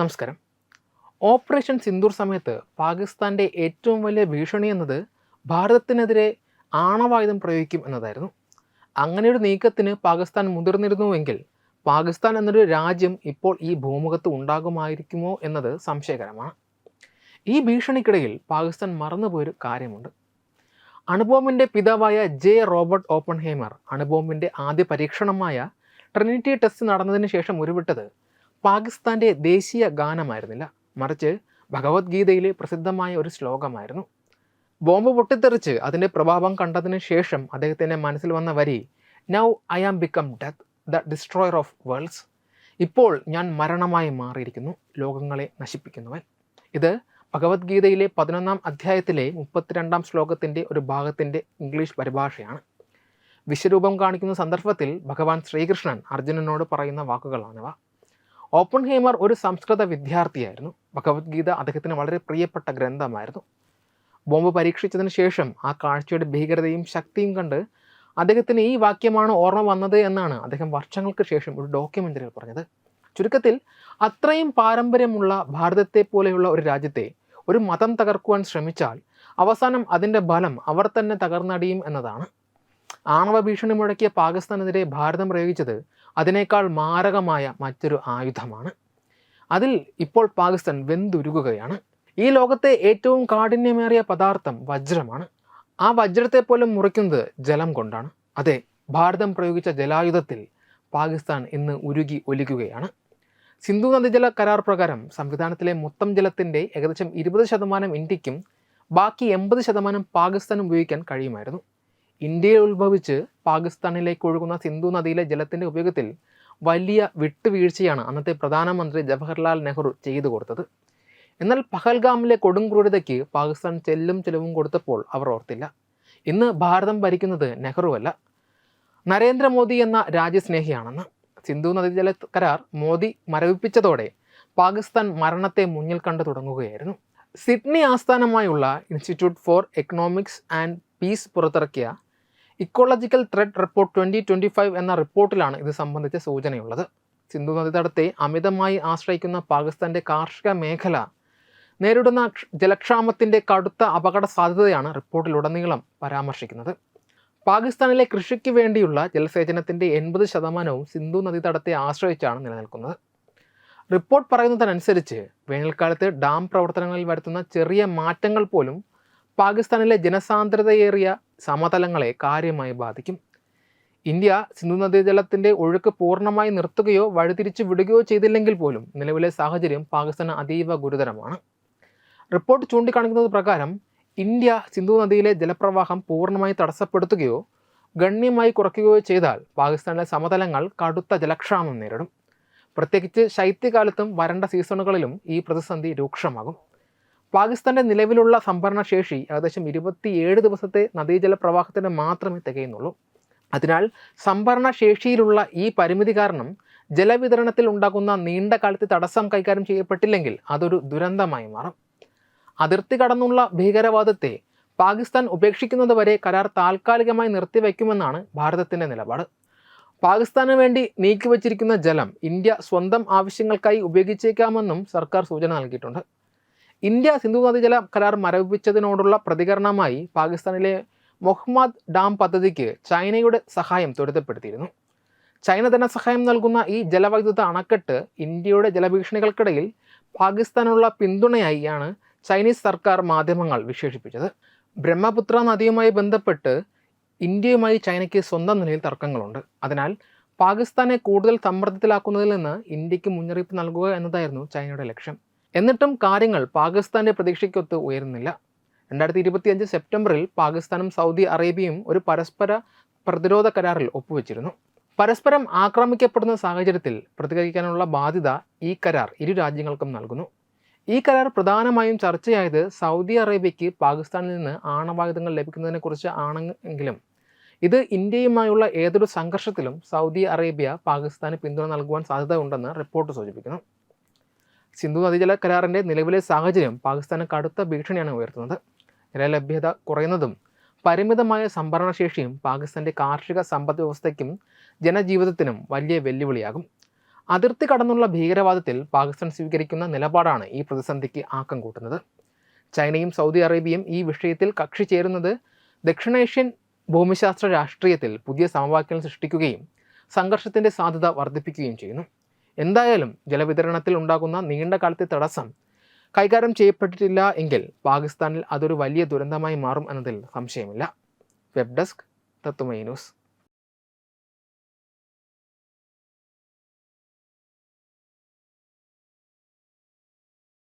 നമസ്കാരം. ഓപ്പറേഷൻ സിന്ദൂർ സമയത്ത് പാകിസ്ഥാന്റെ ഏറ്റവും വലിയ ഭീഷണി എന്നത് ഭാരതത്തിനെതിരെ ആണവായുധം പ്രയോഗിക്കും എന്നതായിരുന്നു. അങ്ങനെയൊരു നീക്കത്തിന് പാകിസ്ഥാൻ മുതിർന്നിരുന്നുവെങ്കിൽ പാകിസ്ഥാൻ എന്നൊരു രാജ്യം ഇപ്പോൾ ഈ ഭൂമുഖത്ത് ഉണ്ടാകുമായിരിക്കുമോ എന്നത് സംശയകരമാണ്. ഈ ഭീഷണിക്കിടയിൽ പാകിസ്ഥാൻ മറന്നുപോയൊരു കാര്യമുണ്ട്. അണുബോംബിന്റെ പിതാവായ ജെ റോബർട്ട് ഓപ്പൺഹേമർ അണുബോംബിന്റെ ആദ്യ പരീക്ഷണമായ ട്രിനിറ്റി ടെസ്റ്റ് നടന്നതിന് ശേഷം ഉരുവിട്ടത് പാകിസ്ഥാന്റെ ദേശീയ ഗാനമായിരുന്നില്ല. മറിച്ച് ഭഗവത്ഗീതയിലെ പ്രസിദ്ധമായ ഒരു ശ്ലോകമായിരുന്നു. ബോംബ് പൊട്ടിത്തെറിച്ച് അതിന്റെ പ്രഭാവം കണ്ടതിന് ശേഷം അദ്ദേഹത്തിന്റെ മനസ്സിൽ വന്ന വരി now I am become death the destroyer of worlds ഇപ്പോൾ ഞാൻ മരണമായി മാറിയിരിക്കുന്നു ലോകങ്ങളെ നശിപ്പിക്കുന്നവൻ. ഇത് ഭഗവത്ഗീതയിലെ പതിനൊന്നാം അധ്യായത്തിലെ മുപ്പത്തിരണ്ടാം ശ്ലോകത്തിന്റെ ഒരു ഭാഗത്തിന്റെ ഇംഗ്ലീഷ് പരിഭാഷയാണ്. വിശ്വരൂപം കാണിക്കുന്ന സന്ദർഭത്തിൽ ഭഗവാൻ ശ്രീകൃഷ്ണൻ അർജുനനോട് പറയുന്ന വാക്കുകളാണിവ. ഓപ്പൺ ഹേമർ ഒരു സംസ്കൃത വിദ്യാർത്ഥിയായിരുന്നു. ഭഗവത്ഗീത അദ്ദേഹത്തിന് വളരെ പ്രിയപ്പെട്ട ഗ്രന്ഥമായിരുന്നു. ബോംബ് പരീക്ഷിച്ചതിന് ശേഷം ആ കാഴ്ചയുടെ ഭീകരതയും ശക്തിയും കണ്ട് അദ്ദേഹത്തിന് ഈ വാക്യമാണ് ഓർമ്മ വന്നത് എന്നാണ് അദ്ദേഹം വർഷങ്ങൾക്ക് ശേഷം ഒരു ഡോക്യുമെന്ററിയിൽ പറഞ്ഞത്. ചുരുക്കത്തിൽ അത്രയും പാരമ്പര്യമുള്ള ഭാരതത്തെ പോലെയുള്ള ഒരു രാജ്യത്തെ ഒരു മതം തകർക്കുവാൻ ശ്രമിച്ചാൽ അവസാനം അതിന്റെ ബലം അവർ തന്നെ തകർന്നടിയും എന്നതാണ്. ആണവ ഭീഷണി മുഴക്കിയ പാകിസ്ഥാനെതിരെ ഭാരതം പ്രയോഗിച്ചത് അതിനേക്കാൾ മാരകമായ മറ്റൊരു ആയുധമാണ്. അതിൽ ഇപ്പോൾ പാകിസ്ഥാൻ വെന്തുരുകുകയാണ്. ഈ ലോകത്തെ ഏറ്റവും കാഠിന്യമേറിയ പദാർത്ഥം വജ്രമാണ്. ആ വജ്രത്തെ പോലും മുറിക്കുന്നത് ജലം കൊണ്ടാണ്. അതെ ഭാരതം പ്രയോഗിച്ച ജലായുധത്തിൽ പാകിസ്ഥാൻ ഇന്ന് ഉരുകി ഒലിക്കുകയാണ്. സിന്ധു നദീജല കരാർ പ്രകാരം സംവിധാനത്തിലെ മൊത്തം ജലത്തിന്റെ ഏകദേശം ഇരുപത് ശതമാനം ഇന്ത്യക്കും ബാക്കി എൺപത് ശതമാനം പാകിസ്ഥാനും ഉപയോഗിക്കാൻ കഴിയുമായിരുന്നു. ഇന്ത്യയിൽ ഉത്ഭവിച്ച് പാകിസ്ഥാനിലേക്ക് ഒഴുകുന്ന സിന്ധു നദിയിലെ ജലത്തിന്റെ ഉപയോഗത്തിൽ വലിയ വിട്ടുവീഴ്ചയാണ് അന്നത്തെ പ്രധാനമന്ത്രി ജവഹർലാൽ നെഹ്റു ചെയ്തു കൊടുത്തത്. എന്നാൽ പഹൽഗാമിലെ കൊടുംക്രൂരതയ്ക്ക് പാകിസ്ഥാൻ ചെല്ലും ചെലവും കൊടുത്തപ്പോൾ അവർ ഓർത്തില്ല. ഇന്ന് ഭാരതം ഭരിക്കുന്നത് നെഹ്റുവല്ല. നരേന്ദ്രമോദി എന്ന രാജ്യസ്നേഹിയാണെന്ന്. സിന്ധു നദീജല കരാർ മോദി മരവിപ്പിച്ചതോടെ പാകിസ്ഥാൻ മരണത്തെ മുന്നിൽ കണ്ടു തുടങ്ങുകയായിരുന്നു. സിഡ്നി ആസ്ഥാനമായുള്ള institute for economics and peace പുറത്തിറക്കിയ ecological threat report twenty twenty five എന്ന റിപ്പോർട്ടിലാണ് ഇത് സംബന്ധിച്ച സൂചനയുള്ളത്. സിന്ധു നദീതടത്തെ അമിതമായി ആശ്രയിക്കുന്ന പാകിസ്ഥാന്റെ കാർഷിക മേഖല നേരിടുന്ന ക്ഷ- ജലക്ഷാമത്തിന്റെ കടുത്ത അപകട സാധ്യതയാണ് റിപ്പോർട്ടിലുടനീളം പരാമർശിക്കുന്നത്. പാകിസ്ഥാനിലെ കൃഷിക്ക് വേണ്ടിയുള്ള ജലസേചനത്തിന്റെ എൺപത് ശതമാനവും സിന്ധു നദീതടത്തെ ആശ്രയിച്ചാണ് നിലനിൽക്കുന്നത്. റിപ്പോർട്ട് പറയുന്നതിനനുസരിച്ച് വേനൽക്കാലത്ത് ഡാം പ്രവർത്തനങ്ങളിൽ വരുത്തുന്ന ചെറിയ മാറ്റങ്ങൾ പോലും പാകിസ്ഥാനിലെ ജനസാന്ദ്രതയേറിയ സമതലങ്ങളെ കാര്യമായി ബാധിക്കും. ഇന്ത്യ സിന്ധു നദീജലത്തിന്റെ ഒഴുക്ക് പൂർണമായി നിർത്തുകയോ വഴിതിരിച്ചു വിടുകയോ ചെയ്തില്ലെങ്കിൽ പോലും നിലവിലെ സാഹചര്യം പാകിസ്ഥാന് അതീവ ഗുരുതരമാണ്. റിപ്പോർട്ട് ചൂണ്ടിക്കാണിക്കുന്നത് പ്രകാരം ഇന്ത്യ സിന്ധു നദിയിലെ ജലപ്രവാഹം പൂർണമായി തടസ്സപ്പെടുത്തുകയോ ഗണ്യമായി കുറയ്ക്കുകയോ ചെയ്താൽ പാകിസ്ഥാനിലെ സമതലങ്ങൾ കടുത്ത ജലക്ഷാമം നേരിടും. പ്രത്യേകിച്ച് ശൈത്യകാലത്തും വരണ്ട സീസണുകളിലും ഈ പ്രതിസന്ധി രൂക്ഷമാകും. പാകിസ്ഥാന്റെ നിലവിലുള്ള സംഭരണ ശേഷി ഏകദേശം ഇരുപത്തിയേഴ് ദിവസത്തെ നദീജല പ്രവാഹത്തിന് മാത്രമേ തികയുന്നുള്ളൂ. അതിനാൽ സംഭരണ ശേഷിയിലുള്ള ഈ പരിമിതി കാരണം ജലവിതരണത്തിൽ ഉണ്ടാകുന്ന നീണ്ട കാലത്തെ തടസ്സം കൈകാര്യം ചെയ്യപ്പെട്ടില്ലെങ്കിൽ അതൊരു ദുരന്തമായി മാറും. അതിർത്തി കടന്നുള്ള ഭീകരവാദത്തെ പാകിസ്ഥാൻ ഉപേക്ഷിക്കുന്നതുവരെ കരാർ താൽക്കാലികമായി നിർത്തിവെക്കുമെന്നാണ് ഭാരതത്തിന്റെ നിലപാട്. പാകിസ്ഥാന് വേണ്ടി നീക്കിവച്ചിരിക്കുന്ന ജലം ഇന്ത്യ സ്വന്തം ആവശ്യങ്ങൾക്കായി ഉപയോഗിച്ചേക്കാമെന്നും സർക്കാർ സൂചന നൽകിയിട്ടുണ്ട്. ഇന്ത്യ സിന്ധു നദീജല കരാർ മരവിപ്പിച്ചതിനോടുള്ള പ്രതികരണമായി പാകിസ്ഥാനിലെ മൊഹമ്മദ് ഡാം പദ്ധതിക്ക് ചൈനയുടെ സഹായം ത്വരിതപ്പെടുത്തിയിരുന്നു. ചൈന ധനസഹായം നൽകുന്ന ഈ ജലവൈദ്യുത അണക്കെട്ട് ഇന്ത്യയുടെ ജലഭീഷണികൾക്കിടയിൽ പാകിസ്ഥാനുള്ള പിന്തുണയായിയാണ് ചൈനീസ് സർക്കാർ മാധ്യമങ്ങൾ വിശേഷിപ്പിച്ചത്. ബ്രഹ്മപുത്ര നദിയുമായി ബന്ധപ്പെട്ട് ഇന്ത്യയുമായി ചൈനയ്ക്ക് സ്വന്തം നിലയിൽ തർക്കങ്ങളുണ്ട്. അതിനാൽ പാകിസ്ഥാനെ കൂടുതൽ സമ്മർദ്ദത്തിലാക്കുന്നതിൽ നിന്ന് ഇന്ത്യയ്ക്ക് മുന്നറിയിപ്പ് നൽകുക എന്നതായിരുന്നു ചൈനയുടെ ലക്ഷ്യം. എന്നിട്ടും കാര്യങ്ങൾ പാകിസ്ഥാന്റെ പ്രതീക്ഷയ്ക്കൊത്ത് ഉയരുന്നില്ല. രണ്ടായിരത്തി ഇരുപത്തിയഞ്ച് സെപ്റ്റംബറിൽ പാകിസ്ഥാനും സൗദി അറേബ്യയും ഒരു പരസ്പര പ്രതിരോധ കരാറിൽ ഒപ്പുവെച്ചിരുന്നു. പരസ്പരം ആക്രമിക്കപ്പെടുന്ന സാഹചര്യത്തിൽ പ്രതികരിക്കാനുള്ള ബാധ്യത ഈ കരാർ ഇരു രാജ്യങ്ങൾക്കും നൽകുന്നു. ഈ കരാർ പ്രധാനമായും ചർച്ചയായത് സൗദി അറേബ്യയ്ക്ക് പാകിസ്ഥാനിൽ നിന്ന് ആണവായുധങ്ങൾ ലഭിക്കുന്നതിനെക്കുറിച്ച് ആണെങ്കിലും ഇത് ഇന്ത്യയുമായുള്ള ഏതൊരു സംഘർഷത്തിലും സൗദി അറേബ്യ പാകിസ്ഥാന് പിന്തുണ നൽകുവാൻ സാധ്യത ഉണ്ടെന്ന് റിപ്പോർട്ട് സൂചിപ്പിക്കുന്നു. സിന്ധു നദീജല കരാറിന്റെ നിലവിലെ സാഹചര്യം പാകിസ്ഥാന് കടുത്ത ഭീഷണിയാണ് ഉയർത്തുന്നത്. ജലലഭ്യത കുറയുന്നതും പരിമിതമായ സംഭരണശേഷിയും പാകിസ്ഥാന്റെ കാർഷിക സമ്പദ് വ്യവസ്ഥയ്ക്കും ജനജീവിതത്തിനും വലിയ വെല്ലുവിളിയാകും. അതിർത്തി കടന്നുള്ള ഭീകരവാദത്തിൽ പാകിസ്ഥാൻ സ്വീകരിക്കുന്ന നിലപാടാണ് ഈ പ്രതിസന്ധിക്ക് ആക്കം കൂട്ടുന്നത്. ചൈനയും സൗദി അറേബ്യയും ഈ വിഷയത്തിൽ കക്ഷി ചേരുന്നത് ദക്ഷിണേഷ്യൻ ഭൂമിശാസ്ത്ര രാഷ്ട്രീയത്തിൽ പുതിയ സമവാക്യങ്ങൾ സൃഷ്ടിക്കുകയും സംഘർഷത്തിന്റെ സാധ്യത വർദ്ധിപ്പിക്കുകയും ചെയ്യുന്നു. എന്തായാലും ജലവിതരണത്തിൽ ഉണ്ടാകുന്ന നീണ്ട കാലത്തെ തടസ്സം കൈകാര്യം ചെയ്യപ്പെട്ടിട്ടില്ല എങ്കിൽ പാകിസ്ഥാനിൽ അതൊരു വലിയ ദുരന്തമായി മാറും എന്നതിൽ സംശയമില്ല. Web desk Tathwamayi news.